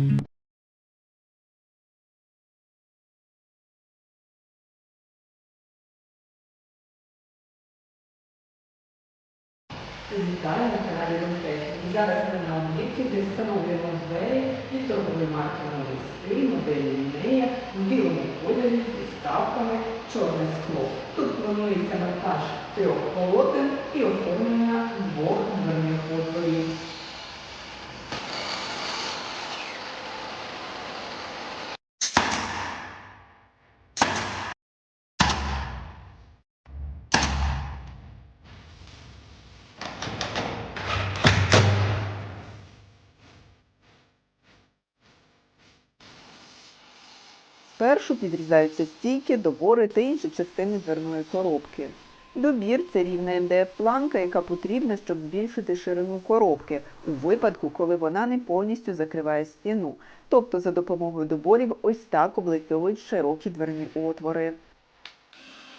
Вітаю на каналі Ромтехніки. Зараз ми на об'єкті, де встановлюємо двері від торгової марки «Новий моделі лінея в білому кольорі зі ставками чорне скло. Тут планується монтаж трьох полотен і оформлення двох дверних отворів. Спершу підрізаються стійки, добори та інші частини дверної коробки. Добір це рівна МДФ-планка, яка потрібна, щоб збільшити ширину коробки у випадку, коли вона не повністю закриває стіну. Тобто за допомогою доборів ось так облицьовують широкі дверні отвори.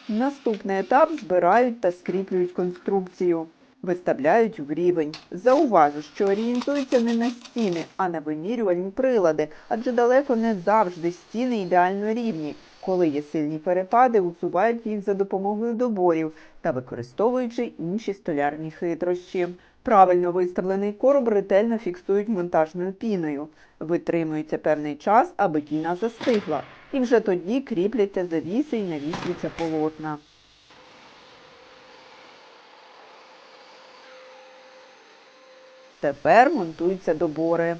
Наступний етап збирають та скріплюють конструкцію. Виставляють в рівень. Зауважу, що орієнтуються не на стіни, а на вимірювальні прилади, адже далеко не завжди стіни ідеально рівні. Коли є сильні перепади, усувають їх за допомогою доборів та використовуючи інші столярні хитрощі. Правильно виставлений короб ретельно фіксують монтажною піною. Витримується певний час, аби піна застигла, і вже тоді кріпляться завіси і навісуються полотна. Тепер монтуються добори.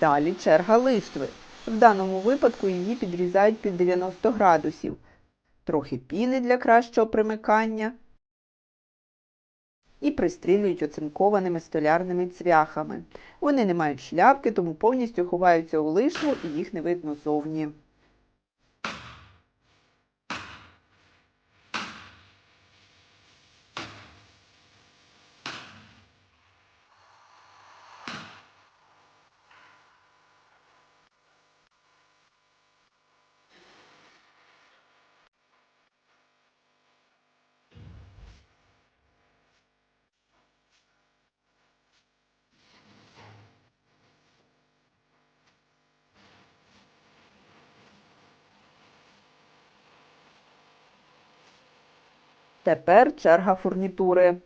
Далі черга листви. В даному випадку її підрізають під 90 градусів. Трохи піни для кращого примикання і пристрілюють оцинкованими столярними цвяхами. Вони не мають шляпки, тому повністю ховаються у лишню і їх не видно зовні. Тепер черга фурнітури.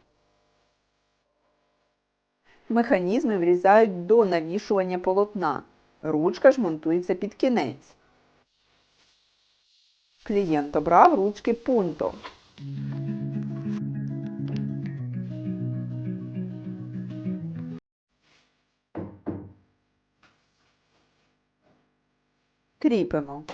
Механізми врізають до навішування полотна. Ручка ж монтується під кінець. Клієнт обрав ручки пунто. Кріпимо.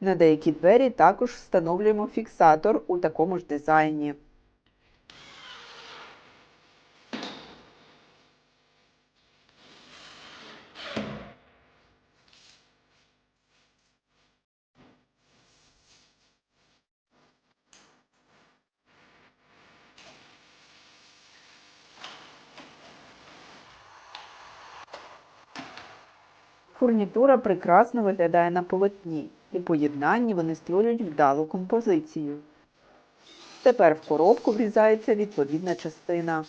На деякі двері також встановлюємо фіксатор у такому ж дизайні. Фурнітура прекрасно виглядає на полотні. У поєднанні вони створюють вдалу композицію. Тепер в коробку врізається відповідна частина.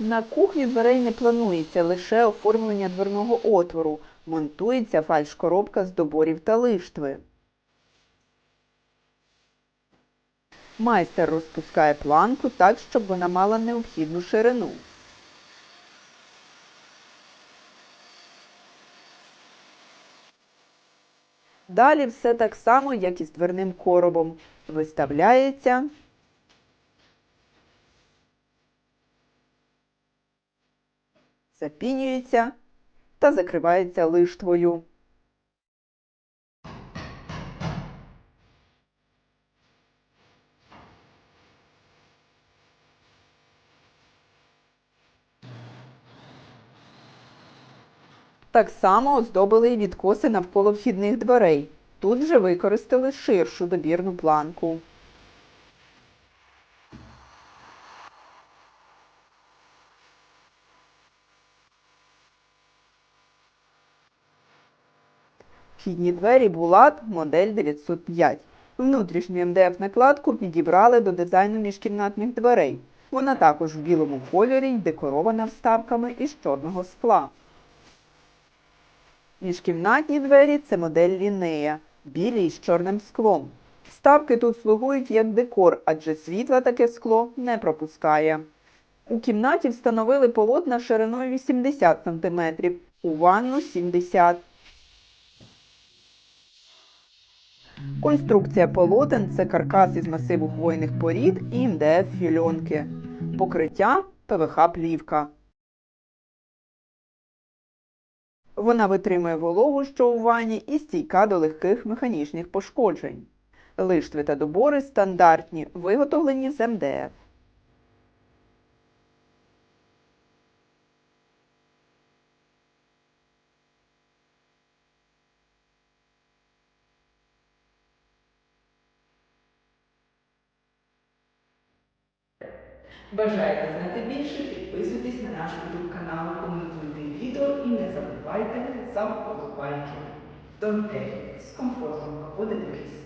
На кухні дверей не планується лише оформлення дверного отвору. Монтується фальш-коробка з доборів та лиштви. Майстер розпускає планку так, щоб вона мала необхідну ширину. Далі все так само, як і з дверним коробом. Виставляється. Запінюється та закривається лиштвою. Так само оздобили і відкоси навколо вхідних дверей. Тут вже використали ширшу добірну планку. Вхідні двері Булат модель 905. Внутрішню МДФ накладку підібрали до дизайну міжкімнатних дверей. Вона також в білому кольорі й декорована вставками із чорного скла. Міжкімнатні двері це модель Лінея, білі з чорним склом. Ставки тут слугують як декор, адже світла таке скло не пропускає. У кімнаті встановили полотна шириною 80 см, у ванну 70 Конструкція полотен це каркас із масиву хвойних порід і МДФ фільонки. Покриття ПВХ плівка. Вона витримує вологу, що у ванні, і стійка до легких механічних пошкоджень. Лиштви та добори стандартні, виготовлені з МДФ. Бажаєте знати більше, підписуйтесь на наш YouTube канал, коментуйте відео і не забувайте за вподобайки. До з комфортом проводити місці.